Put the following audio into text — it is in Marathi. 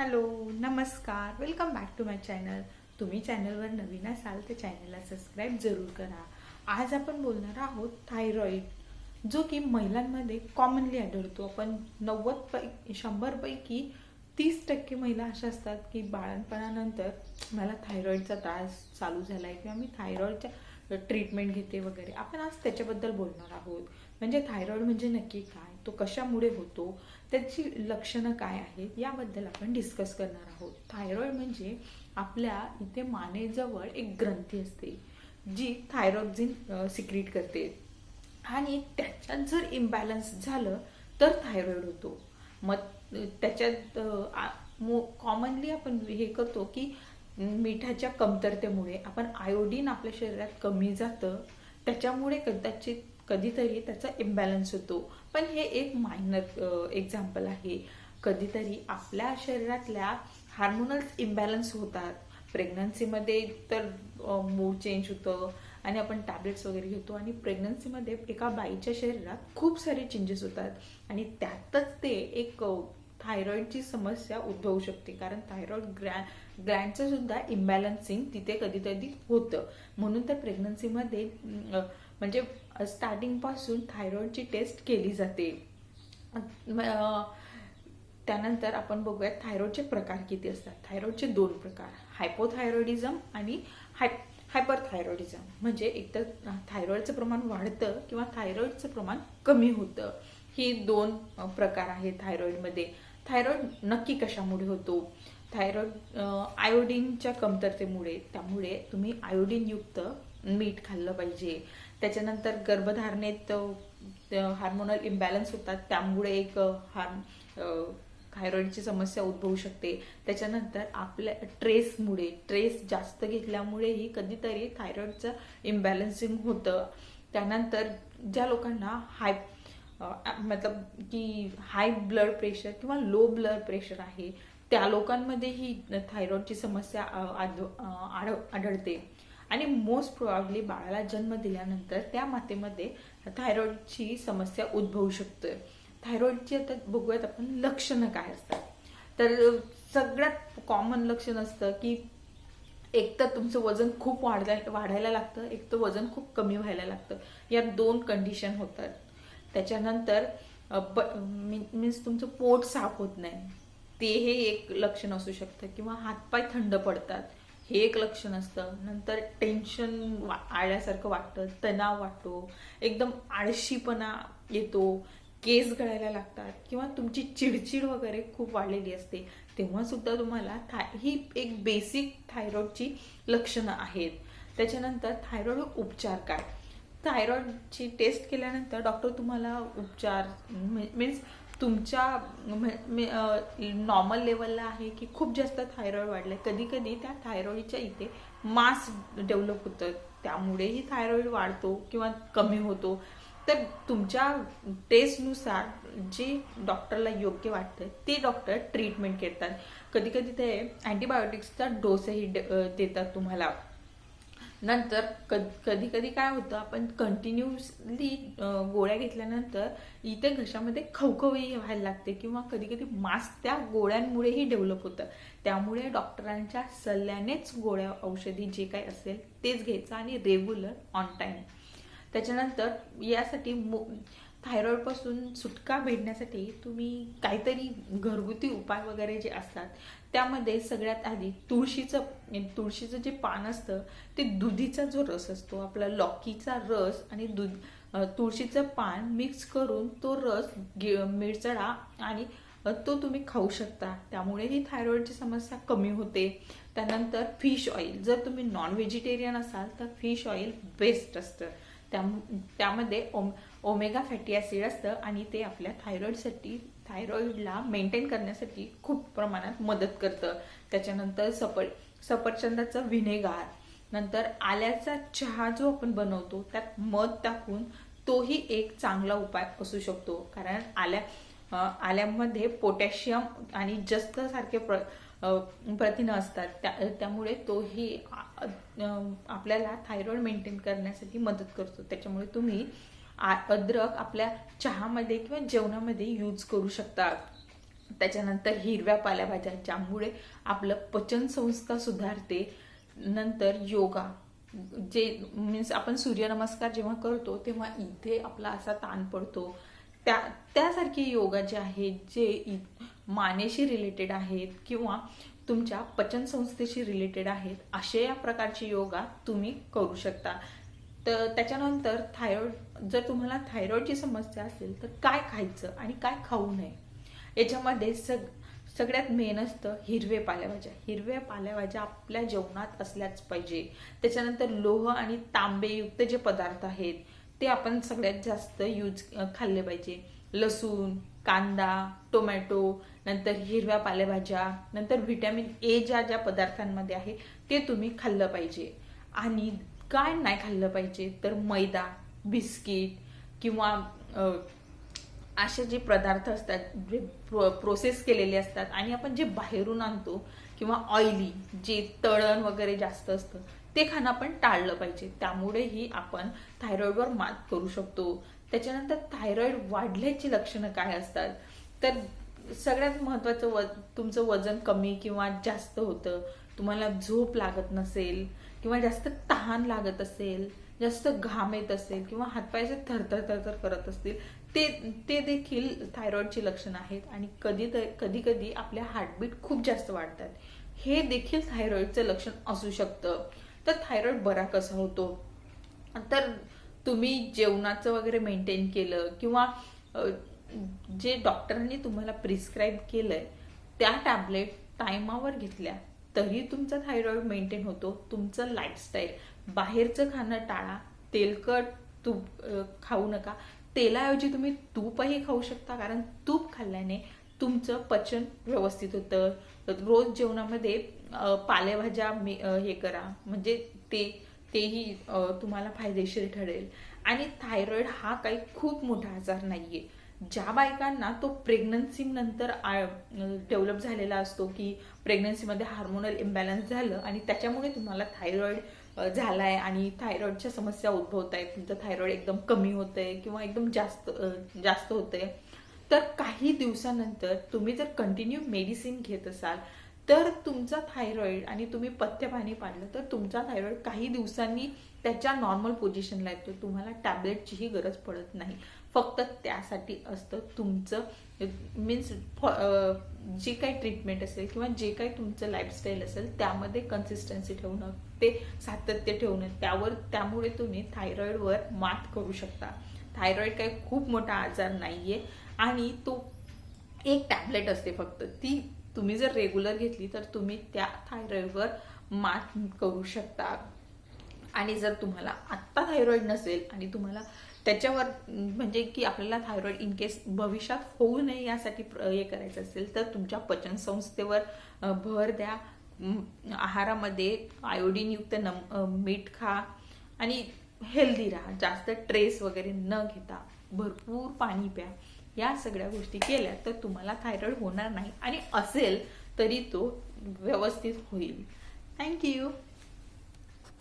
हॅलो नमस्कार. Welcome back to my channel तुम्ही चॅनलवर नवीन असाल तर चॅनलला सबस्क्राईब जरूर करा. आज आपण बोलणार आहोत थायरॉईड जो की महिलांमध्ये कॉमनली आढळतो. आपण नव्वद पै शंभरपैकी तीस टक्के महिला अशा असतात की बाळणपणानंतर मला थायरॉईडचा त्रास चालू झाला आहे किंवा मी थायरॉईडच्या ट्रीटमेंट घेते वगैरे. आपण आज त्याच्याबद्दल बोलणार आहोत. म्हणजे थायरॉईड म्हणजे नक्की काय? तो कशामुळे होतो? त्याची लक्षणं काय आहेत? याबद्दल आपण डिस्कस करणार आहोत. थायरॉईड म्हणजे आपल्या इथे मानेजवळ एक ग्रंथी असते जी थायरॉक्झिन सिक्रीट करते. आणि त्याच्यात जर इम्बॅलन्स झालं तर थायरॉईड होतो. मग त्याच्यात कॉमनली आपण हे करतो की मिठाच्या कमतरतेमुळे आपण आयोडीन आपल्या शरीरात कमी जातं. त्याच्यामुळे कदाचित कधीतरी त्याचा इम्बॅलन्स होतो. पण हे एक मायनर एक्झाम्पल आहे. कधीतरी आपल्या शरीरातल्या हार्मोनल्स इम्बॅलन्स होतात. प्रेग्नन्सीमध्ये तर मूड चेंज होतं आणि आपण टॅबलेट्स वगैरे घेतो आणि प्रेग्नन्सीमध्ये एका बाईच्या शरीरात खूप सारे चेंजेस होतात आणि त्यातच ते एक थायरॉईडची समस्या उद्भवू शकते. कारण थायरॉईड ग्रॅ ग्लँडचं सुद्धा इम्बॅलन्सिंग तिथे कधीतरी होतं. म्हणून तर प्रेग्नन्सीमध्ये म्हणजे स्टार्टिंगपासून थायरॉईडची टेस्ट केली जाते. त्यानंतर आपण बघूयात थायरॉईडचे प्रकार किती असतात. थायरॉईडचे दोन प्रकार हायपोथायरॉइडिझम आणि हाय हायपरथायरॉइडिझम म्हणजे एकतर थायरॉईडचं प्रमाण वाढतं किंवा थायरॉईडचं प्रमाण कमी होतं. ही दोन प्रकार आहेत थायरॉईडमध्ये थायरॉईड नक्की कशामुळे होतो? थायरॉईड आयोडीनच्या कमतरतेमुळे त्यामुळे तुम्ही आयोडीनयुक्त मीठ खाल्लं पाहिजे. त्याच्यानंतर गर्भधारणेत हार्मोनल इम्बॅलन्स होतात त्यामुळे एक हार्म थायरॉईडची समस्या उद्भवू शकते. त्याच्यानंतर आपल्या ट्रेसमुळे ट्रेस जास्त घेतल्यामुळेही कधीतरी थायरॉईडचं इम्बॅलन्सिंग होतं. त्यानंतर ज्या लोकांना हाय मतलब की हाय ब्लड प्रेशर किंवा लो ब्लड प्रेशर आहे त्या लोकांमध्ये ही थायरॉईडची समस्या आढळते. आणि मोस्ट प्रोबॅबली बाळाला जन्म दिल्यानंतर त्या मातेमध्ये थायरॉईडची समस्या उद्भवू शकते. थायरॉईडची आता बघूयात आपण लक्षणं काय असतात. तर सगळ्यात कॉमन लक्षण असतं की एक तर तुमचं वजन खूप वाढायला वाढायला लागतं एक तर वजन खूप कमी व्हायला लागतं. या दोन कंडिशन होतात. त्याच्यानंतर मीन्स तुमचं पोट साफ होत नाही. ते हे एक लक्षण असू शकतं किंवा हातपाय थंड पडतात. हे एक लक्षण असतं. नंतर टेन्शन वा आल्यासारखं वाटतं तणाव वाटतो एकदम आळशीपणा येतो केस गळायला लागतात किंवा तुमची चिडचिड वगैरे खूप वाढलेली असते. तेव्हा सुद्धा तुम्हाला थाय ही एक बेसिक थायरॉइडची लक्षणं आहेत. त्याच्यानंतर थायरॉइड उपचार काय? थायरॉइडची टेस्ट केल्यानंतर डॉक्टर तुम्हाला उपचार मीन्स तुमच्या नॉर्मल लेवलला आहे की खूप जास्त थायरॉईड वाढलं कधी कधी त्या थायरॉईडच्या इथे मास डेव्हलप होतं. त्यामुळेही थायरॉईड वाढतो किंवा कमी होतो. तर तुमच्या टेस्टनुसार जे डॉक्टरला योग्य वाटतं ते डॉक्टर ट्रीटमेंट करतात. कधी कधी ते अँटीबायोटिक्सचा डोसही देतात तुम्हाला. नंतर कधी कधी काय होतं आपण कंटिन्युअसली गोळ्या घेतल्यानंतर इथे घशामध्ये खवखवी व्हायला लागते किंवा कधी कधी मास त्या गोळ्यांमुळेही डेव्हलप होतं. त्यामुळे डॉक्टरांच्या सल्ल्यानेच गोळ्या औषधी जे काही असेल तेच घ्यायचं आणि रेग्युलर ऑन टाईम त्याच्यानंतर यासाठी थायरॉईडपासून सुटका भेटण्यासाठी तुम्ही काहीतरी घरगुती उपाय वगैरे जे असतात त्यामध्ये सगळ्यात आधी तुळशीचं म्हणजे तुळशीचं जे पान असतं ते दुधीचा जो रस असतो आपला लॉकीचा रस आणि दूध तुळशीचं पान मिक्स करून तो रस मिरचडा आणि तो तुम्ही खाऊ शकता. त्यामुळेही थायरॉईडची समस्या कमी होते. त्यानंतर फिश ऑइल जर तुम्ही नॉन व्हेजिटेरियन असाल तर फिश ऑइल बेस्ट असतं. त्या त्यामध्ये ओम ओमेगा फॅटी ॲसिड असतं आणि ते आपल्या थायरॉईडसाठी थायरॉईडला मेंटेन करण्यासाठी खूप प्रमाणात मदत करतं. त्याच्यानंतर सफर सफरचंदाचं व्हिनेगार नंतर आल्याचा चहा जो आपण बनवतो त्यात मध टाकून तोही एक चांगला उपाय असू शकतो. कारण आल्या आल्यामध्ये पोटॅशियम आणि जस्त सारखे प्र प्रथिनं असतात. त्या त्यामुळे तोही आपल्याला थायरॉइड मेंटेन करण्यासाठी मदत करतो. त्याच्यामुळे तुम्ही अद्रक आपल्या चहामध्ये किंवा जेवणामध्ये यूज करू शकता. त्याच्यानंतर हिरव्या पालेभाज्या ज्यामुळे आपलं पचनसंस्था सुधारते. नंतर योगा जे मीन्स आपण सूर्यनमस्कार जेव्हा करतो तेव्हा इथे आपला असा ताण पडतो. त्या त्यासारखे योगा जे आहेत जे इ- मानेशी रिलेटेड आहेत किंवा तुमच्या पचनसंस्थेशी रिलेटेड आहेत असे या प्रकारचे योगा तुम्ही करू शकता. तर त्याच्यानंतर थायरॉइड जर तुम्हाला थायरॉइडची समस्या असेल तर काय खायचं आणि काय खाऊ नये? याच्यामध्ये सग सगळ्यात मेन असतं हिरवे पालेभाज्या. हिरव्या पालेभाज्या आपल्या जेवणात असल्याच पाहिजे. त्याच्यानंतर लोह आणि तांबेयुक्त जे पदार्थ आहेत ते आपण सगळ्यात जास्त यूज खाल्ले पाहिजे. लसूण कांदा टोमॅटो नंतर हिरव्या पालेभाज्या नंतर व्हिटॅमिन ए ज्या ज्या पदार्थांमध्ये आहे ते तुम्ही खाल्लं पाहिजे. आणि काय नाही खाल्लं पाहिजे तर मैदा बिस्किट किंवा असे जे पदार्थ असतात जे प्रोसेस केलेले असतात आणि आपण जे बाहेरून आणतो किंवा ऑइली जे तळण वगैरे जास्त असतं ते खाणं आपण टाळलं पाहिजे. त्यामुळेही आपण थायरॉइडवर मात करू शकतो. त्याच्यानंतर थायरॉइड वाढल्याची लक्षणं काय असतात? तर सगळ्यात महत्वाचं व तुमचं वजन कमी किंवा जास्त होतं तुम्हाला झोप लागत नसेल किंवा जास्त तहान लागत असेल जास्त घाम येत असेल किंवा हातपायचे थरथर थरथर करत असतील ते ते देखील थायरॉइडची लक्षणं आहेत आणि कधी कधी कधी आपल्या हार्टबीट खूप जास्त वाढतात. हे देखील थायरॉइडचं लक्षण असू शकतं. तर थायरॉइड बरा कसा होतो? तर तुम्ही जेवणाचं वगैरे मेंटेन केलं किंवा जे डॉक्टरांनी तुम्हाला प्रिस्क्राईब केलंय त्या टॅबलेट टायमावर घेतल्या तरी तुमचा थायरॉइड मेंटेन होतो तुमचं लाईफस्टाईल बाहेरचं खाणं टाळा तेलकट तूप खाऊ नका. तेलाऐवजी तुम्ही तूपही खाऊ शकता कारण तूप खाल्ल्याने तुमचं पचन व्यवस्थित होतं. रोज जेवणामध्ये पालेभाज्या हे करा. म्हणजे ते तेही तुम्हाला फायदेशीर ठरेल. आणि थायरॉइड हा काही खूप मोठा आजार नाहीये. ज्या बायकांना तो प्रेग्नन्सी नंतर डेव्हलप झालेला असतो की प्रेग्नन्सीमध्ये हार्मोनल इम्बॅलन्स झालं आणि त्याच्यामुळे तुम्हाला थायरॉइड झालाय आणि थायरॉइडच्या समस्या उद्भवत आहेत तुमचं थायरॉइड एकदम कमी होतंय किंवा एकदम जास्त जास्त जास्त होतंय. तर काही दिवसानंतर तुम्ही जर कंटिन्यू मेडिसिन घेत असाल तर तुमचा थायरॉइड आणि तुम्ही पथ्यपाणी पाडलं तर तुमचा थायरॉइड काही दिवसांनी त्याच्या नॉर्मल पोझिशनला येतो. तुम्हाला टॅबलेटचीही गरज पडत नाही. फक्त त्यासाठी असतं तुमचं मीन्स जी काही ट्रीटमेंट असेल किंवा जे काही तुमचं लाईफस्टाईल असेल त्यामध्ये कन्सिस्टन्सी ठेवणं ते सातत्य ठेवणं त्यावर त्यामुळे तुम्ही थायरॉइडवर मात करू शकता. थायरॉइड काही खूप मोठा आजार नाहीये आणि तो एक टॅबलेट असते फक्त. ती तुम्ही जर रेग्युलर घेतली तर तुम्ही त्या थायरॉईडवर मात करू शकता. आणि जर तुम्हाला आत्ता थायरॉईड नसेल आणि तुम्हाला त्याच्यावर म्हणजे की आपल्याला थायरॉईड इन केस भविष्यात होऊ नये यासाठी प्र- हे करायचं असेल तर तुमच्या पचनसंस्थेवर संस्थेवर भर द्या. आहारामध्ये आयोडीनयुक्त नम मीठ खा आणि हेल्दी राहा. जास्त ट्रेस वगैरे न घेता. भरपूर पाणी प्या. या सगळ्या गोष्टी केल्या तर तुम्हाला थायरॉइड होणार नाही. आणि असेल तरी तो व्यवस्थित होईल. थँक्यू